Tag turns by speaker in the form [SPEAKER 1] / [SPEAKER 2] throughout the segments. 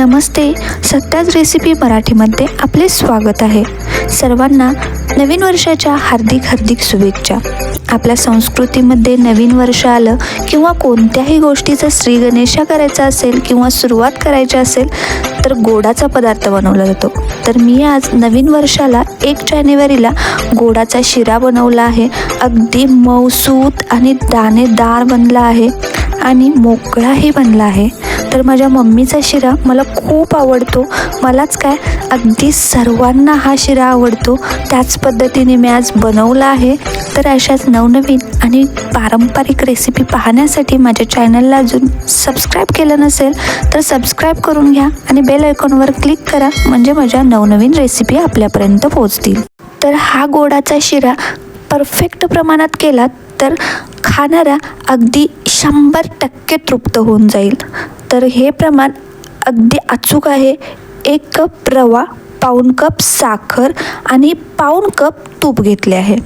[SPEAKER 1] नमस्ते. सत्याच recipe मराठीमध्ये आपले स्वागत आहे. सर्वांना नवीन वर्षाच्या हार्दिक हार्दिक शुभेच्छा. आपल्या संस्कृतीमध्ये नवीन वर्ष आलं किंवा कोणत्याही गोष्टीचा श्री गणेशा करायचा असेल किंवा सुरुवात करायची असेल तर गोडाचा पदार्थ बनवला जातो. तर मी आज नवीन वर्षाला एक जानेवारीला गोडाचा शिरा बनवला आहे. अगदी मऊसूत आणि दाणेदार बनला आहे आणि मोकळाही बनला आहे. तर माझ्या मम्मीचा शिरा मला खूप आवडतो. मलाच काय अगदी सर्वांना हा शिरा आवडतो. त्याच पद्धतीने मी आज बनवला आहे. तर अशाच नवनवीन आणि पारंपरिक रेसिपी पाहण्यासाठी माझ्या चॅनलला अजून सबस्क्राईब केलं नसेल तर सबस्क्राईब करून घ्या आणि बेल आयकॉनवर क्लिक करा म्हणजे माझ्या नवनवीन रेसिपी आपल्यापर्यंत पोहोचतील. तर हा गोडाचा शिरा परफेक्ट प्रमाणात केला तर खाणारा अगदी शंभर टक्के तृप्त होऊन जाईल. तर हे प्रमाण अगदी अचूक आहे. एक कप रवा पाऊण कप साखर आणि पाऊण कप तूप घेतले आहे.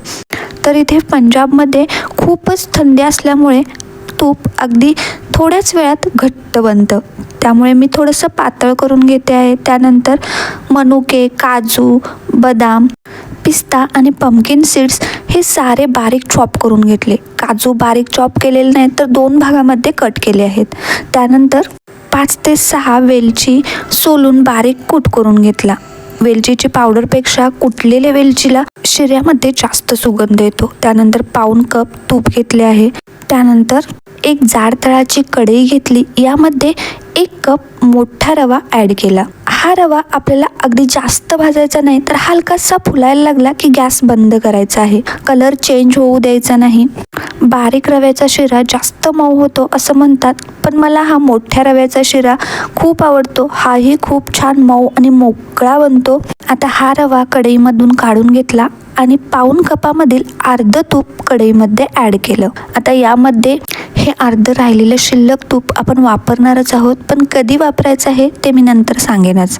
[SPEAKER 1] तर इथे पंजाबमध्ये खूपच थंडी असल्यामुळे तूप अगदी थोड्याच वेळात घट्ट बनतं. त्यामुळे मी थोडंसं पातळ करून घेते आहे. त्यानंतर मनुके काजू बदाम पिस्ता आणि पम्किन सीड्स हे सारे बारीक चॉप करून घेतले. काजू बारीक चॉप केलेले नाहीत तर दोन भागामध्ये कट केले आहेत. त्यानंतर पाच ते सहा वेलची सोलून बारीक कूट करून घेतला. वेलचीची पावडरपेक्षा कुटलेल्या वेलचीला शिऱ्यामध्ये जास्त सुगंध येतो. त्यानंतर पाऊन कप तूप घेतले आहे. त्यानंतर एक जाड तळाची कढई घेतली. यामध्ये एक कप मोठा रवा ॲड केला. हा रवा आपल्याला अगदी जास्त भाजायचा नाही तर हलकासा फुलायला लागला की गॅस बंद करायचा आहे. कलर चेंज होऊ द्यायचा नाही. बारीक रव्याचा शिरा जास्त मऊ होतो असं म्हणतात पण मला हा मोठ्या रव्याचा शिरा खूप आवडतो. हाही खूप छान मऊ आणि मोकळा बनतो. आता हा रवा कढईमधून काढून घेतला आणि पाऊन कपामधील अर्ध तूप कढईमध्ये ॲड केलं. आता यामध्ये हे अर्ध राहिलेलं शिल्लक तूप आपण वापरणारच आहोत पण कधी वापरायचं आहे ते मी नंतर सांगेनच.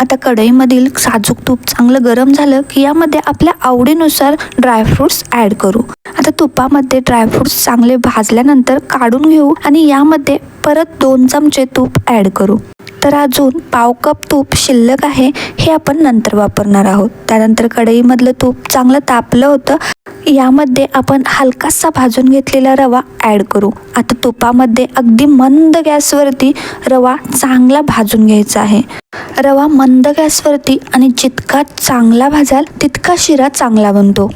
[SPEAKER 1] आता कढईमधील साजूक तूप चांगलं गरम झालं की यामध्ये आपल्या आवडीनुसार ड्रायफ्रूट्स ॲड करू. आता तुपामध्ये ड्रायफ्रूट्स चांगले भाजल्यानंतर काढून घेऊ आणि यामध्ये परत दोन चमचे तूप ॲड करू. तर अजून पाव कप तूप शिल्लक आहे हे आपण नंतर वापरणार आहोत. त्यानंतर कढईमधलं तूप चांगलं तापलं होतं यामध्ये आपण हलकासा भाजून घेतलेला रवा ॲड करू. आता तुपामध्ये अगदी मंद गॅसवरती रवा चांगला भाजून घ्यायचा आहे. रवा मंद गॅसवरती आणि जितका चांगला भाजाल तितका शिरा चांगला बनतो.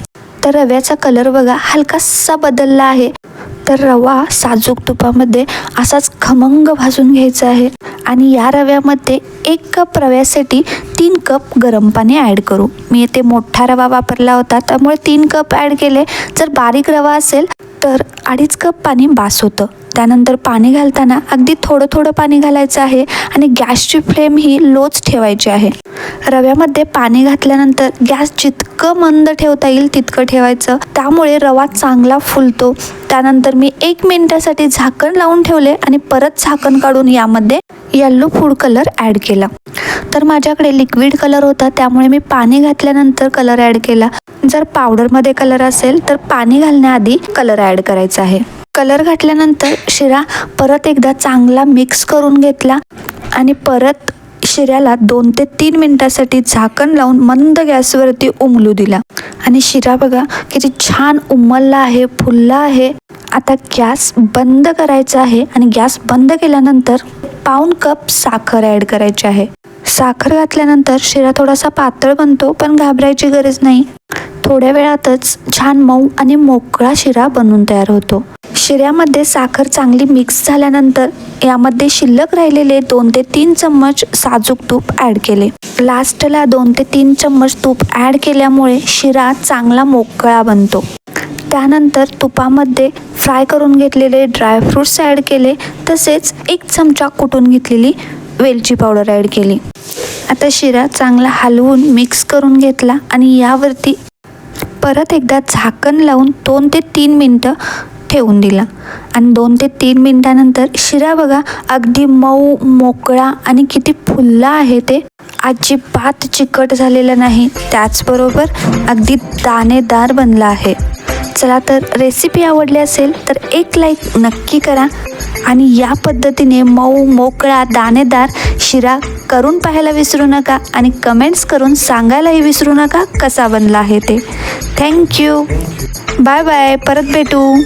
[SPEAKER 1] तर रव्याचा कलर बघा हलकासा बदलला आहे. तर रवा साजूक तुपामध्ये असाच खमंग भाजून घ्यायचा आहे. आणि या रव्यामध्ये एक कप रव्यासाठी तीन कप गरम पाणी ॲड करू. मी येथे मोठा रवा वापरला होता त्यामुळे तीन कप ॲड केले. जर बारीक रवा असेल तर अडीच कप पाणी बास होतं. त्यानंतर पाणी घालताना अगदी थोडं थोडं पाणी घालायचं आहे आणि गॅसची फ्लेम ही लोच ठेवायची आहे. रव्यामध्ये पाणी घातल्यानंतर गॅस जितकं मंद ठेवता येईल तितकं ठेवायचं. त्यामुळे रवा चांगला फुलतो. त्यानंतर मी एक मिनिटासाठी झाकण लावून ठेवले आणि परत झाकण काढून यामध्ये येल्लो फूड कलर ॲड केला. तर माझ्याकडे लिक्विड कलर होता त्यामुळे मी पाणी घातल्यानंतर कलर ॲड केला. जर पावडरमध्ये कलर असेल तर पाणी घालण्याआधी कलर ॲड करायचा आहे. कलर घातल्यानंतर शिरा परत एकदा चांगला मिक्स करून घेतला आणि परत शिऱ्याला दोन ते तीन मिनटासाठी झाकण लावून मंद गॅसवरती उमलू दिला. आणि शिरा बघा किती छान उमलला आहे फुलला आहे. आता गॅस बंद करायचा आहे आणि गॅस बंद केल्यानंतर पाऊन कप साखर ॲड करायची आहे. साखर घातल्यानंतर शिरा थोडासा पातळ बनतो पण घाबरायची गरज नाही. थोड्या वेळातच छान मऊ आणि मोकळा शिरा बनून तयार होतो. शिऱ्यामध्ये साखर चांगली मिक्स झाल्यानंतर यामध्ये शिल्लक राहिलेले दोन ते तीन चम्मच साजूक तूप ॲड केले. लास्टला दोन ते तीन चम्मच तूप ॲड केल्यामुळे शिरा चांगला मोकळा बनतो. त्यानंतर तुपामध्ये फ्राय करून घेतलेले ड्रायफ्रूट्स ॲड केले तसेच एक चमचा कुटून घेतलेली वेलची पावडर ॲड केली. आता शिरा चांगला हलवून मिक्स करून घेतला आणि यावरती परत एकदा झाकण लावून दोन ते तीन मिनटं ठेवून दिला. आणि दोन ते तीन मिनटानंतर शिरा बघा अगदी मऊ मोकळा आणि किती फुल्ला आहे ते. अजिबात चिकट झालेलं नाही त्याचबरोबर अगदी दाणेदार बनला आहे. चला तर रेसिपी आवडली असेल तर एक लाईक नक्की करा. आणि या पद्धतीने मऊ मोकळा दाणेदार शिरा करून पाहायला विसरू नका आणि कमेंट्स करून सांगायलाही विसरू नका कसा बनला आहे ते. थँक्यू बाय बाय परत भेटू.